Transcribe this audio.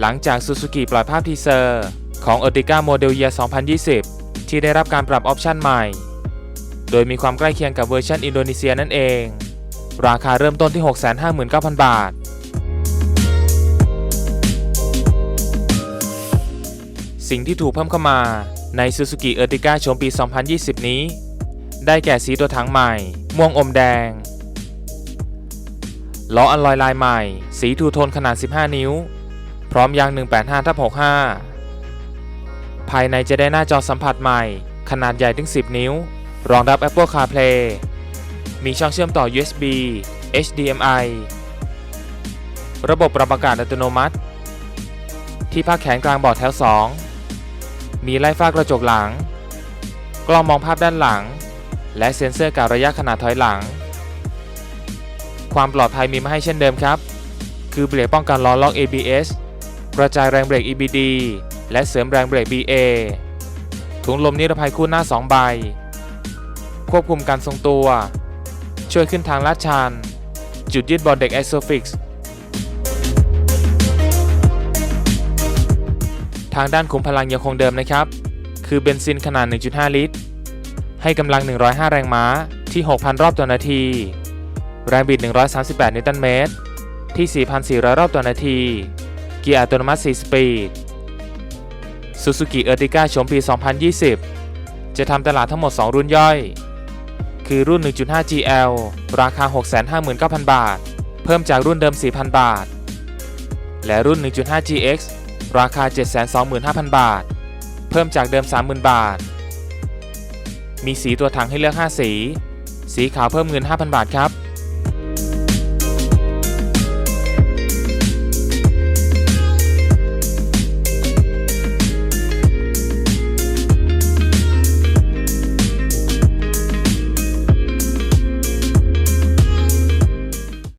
หลังจาก Suzuki ปล่อยภาพทีเซอร์ของ Ertiga Model Year 2020 ที่ได้รับการปรับออปชั่นใหม่ โดยมีความใกล้เคียงกับเวอร์ชันอินโดนีเซียนั่นเอง ราคาเริ่มต้นที่ 659,000 บาท สิ่งที่ถูกเพิ่มเข้ามาใน Suzuki Ertiga ชมปี 2020 นี้ ได้แก่สีตัวถังใหม่ ม่วงอมแดงล้ออัลลอยลายใหม่ สีทูโทนขนาด 15 นิ้ว พร้อมยาง 185ทับ65 ภายในจะได้หน้าจอสัมผัสใหม่ ขนาดใหญ่ถึง 10 นิ้ว รองรับ Apple CarPlay มีช่องเชื่อมต่อ USB HDMI ระบบปรับอากาศอัตโนมัติ ที่พักแขนกลางเบาะแถว 2 มีไล่ฟ้ากระจกหลัง กล้องมองภาพด้านหลัง และเซ็นเซอร์กะรระยะขนาดถอยหลัง ความปลอดภัยมีมาให้เช่นเดิมครับ คือเบรกป้องกันล้อล็อก ABS ระจายแรงเบรก EBD และเสริมแรงเบรก BA ถุงลมนิรภัยคู่หน้า 2 ใบ ควบคุมการทรงตัว ช่วยขึ้นทางลาดชัน จุดยึดบอลเด็ก Isofix ทางด้านขุมพลังยังคงเดิมนะครับ คือเบนซินขนาด 1.5 ลิตร ให้กำลัง 105 แรงม้าที่ 6,000 รอบต่อนาที แรงบิด 138 นิวตันเมตร ที่ 4,400 รอบต่อนาที เกียร์อัตโนมัติ 4 สปีด Suzuki Ertiga ชมปี 2020 จะทำตลาดทั้งหมด 2 รุ่นย่อย คือรุ่น 1.5 GL ราคา 659,000 บาท เพิ่มจากรุ่นเดิม 4,000 บาท และรุ่น 1.5 GX ราคา 725,000 บาท เพิ่มจากเดิม 30,000 บาท มีสีตัวถังให้เลือก 5 สี สีขาวเพิ่มเงิน 5,000 บาทครับ